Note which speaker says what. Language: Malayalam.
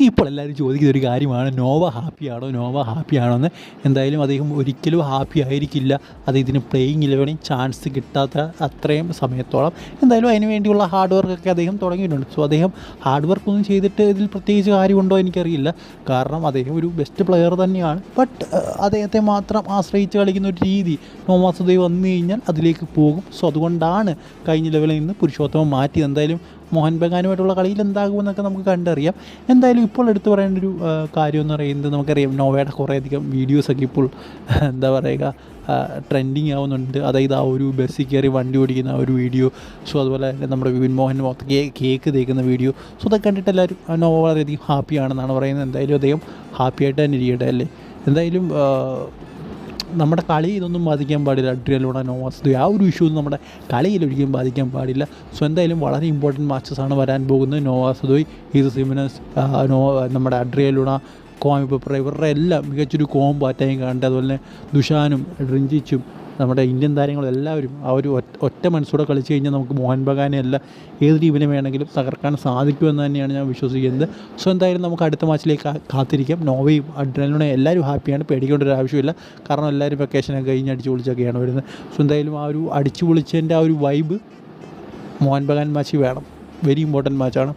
Speaker 1: സി ഇപ്പോൾ എല്ലാവരും ചോദിക്കുന്ന ഒരു കാര്യമാണ് നോവ ഹാപ്പിയാണോ നോവ ഹാപ്പിയാണോ എന്ന്. എന്തായാലും അദ്ദേഹം ഒരിക്കലും ഹാപ്പി ആയിരിക്കില്ല. അത് ഇതിന് പ്ലേയിങ് ഇലവനിൽ ചാൻസ് കിട്ടാത്ത അത്രയും സമയത്തോളം. എന്തായാലും അതിന് വേണ്ടിയുള്ള ഹാർഡ് വർക്കൊക്കെ അദ്ദേഹം തുടങ്ങിയിട്ടുണ്ട്. സോ അദ്ദേഹം ഹാർഡ് വർക്കൊന്നും ചെയ്തിട്ട് ഇതിൽ പ്രത്യേകിച്ച് കാര്യമുണ്ടോ എനിക്കറിയില്ല. കാരണം അദ്ദേഹം ഒരു ബെസ്റ്റ് പ്ലെയർ തന്നെയാണ്. ബട്ട് അദ്ദേഹത്തെ മാത്രം ആശ്രയിച്ച് കളിക്കുന്ന ഒരു രീതി നോമാസുദേവ് സുദൈ വന്നു കഴിഞ്ഞാൽ അതിലേക്ക് പോകും. സോ അതുകൊണ്ടാണ് കഴിഞ്ഞ ലെവലിൽ നിന്ന് പുരുഷോത്തമം മാറ്റി എന്തായാലും മോഹൻ ബഗാനുമായിട്ടുള്ള കളിയിൽ എന്താകുമെന്നൊക്കെ നമുക്ക് കണ്ടറിയാം. എന്തായാലും ഇപ്പോൾ എടുത്തു പറയേണ്ട ഒരു കാര്യം എന്ന് പറയുന്നത് നമുക്കറിയാം നോവയുടെ കുറേയധികം വീഡിയോസൊക്കെ ഇപ്പോൾ എന്താ പറയുക ട്രെൻഡിങ് ആവുന്നുണ്ട്. അതായത് ആ ഒരു ബസ്സിൽ കയറി വണ്ടി ഓടിക്കുന്ന ആ ഒരു വീഡിയോ സോ അതുപോലെ തന്നെ നമ്മുടെ വിപിൻ മോഹൻ മൊത്തം കേക്ക് തേക്കുന്ന വീഡിയോ സോ അതൊക്കെ കണ്ടിട്ട് എല്ലാവരും നോവ വളരെയധികം ഹാപ്പിയാണെന്നാണ് പറയുന്നത്. എന്തായാലും അദ്ദേഹം ഹാപ്പിയായിട്ട് തന്നെ ഇരിക്കട്ടെ അല്ലേ? എന്തായാലും നമ്മുടെ കളി ഇതൊന്നും ബാധിക്കാൻ പാടില്ല. അഡ്രിയലോണ നോവാസ്തു ആ ഒരു ഇഷ്യൂ നമ്മുടെ കളിയിൽ ഒരിക്കലും ബാധിക്കാൻ പാടില്ല. സോ എന്തായാലും വളരെ ഇമ്പോർട്ടന്റ് മാച്ചസ് ആണ് വരാൻ പോകുന്നത്. നോവാസുദോയ് ഈസ് സിമിനസ് നോ നമ്മുടെ അഡ്രിയലൂണ കോമി പെപ്പർ ഇവരുടെ എല്ലാം മികച്ചൊരു കോംബോ അറ്റായും കണ്ട് അതുപോലെ തന്നെ ദുഷാനും റിഞ്ചിച്ചും നമ്മുടെ ഇന്ത്യൻ താരങ്ങളെല്ലാവരും ആ ഒരു ഒറ്റ മനസ്സോടെ കളിച്ച് കഴിഞ്ഞാൽ നമുക്ക് മോഹൻ ബഗാനെ അല്ല ഏത് ടീമിനെ വേണമെങ്കിലും തകർക്കാൻ സാധിക്കുമെന്ന് തന്നെയാണ് ഞാൻ വിശ്വസിക്കുന്നത്. സോ എന്തായാലും നമുക്ക് അടുത്ത മാച്ചിലേക്ക് കാത്തിരിക്കാം. നോവയും അഡ്രനലും എല്ലാവരും ഹാപ്പിയാണ്. പേടിക്കേണ്ട ഒരു ആവശ്യമില്ല. കാരണം എല്ലാവരും വെക്കേഷനൊക്കെ കഴിഞ്ഞ് അടിച്ചു പൊളിച്ചൊക്കെയാണ് വരുന്നത്. സോ എന്തായാലും ആ ഒരു അടിച്ചു പൊളിച്ചതിന്റെ ആ ഒരു വൈബ് മോഹൻ ബഗാൻ മാച്ച് വേണം. Very important മാച്ചാണ്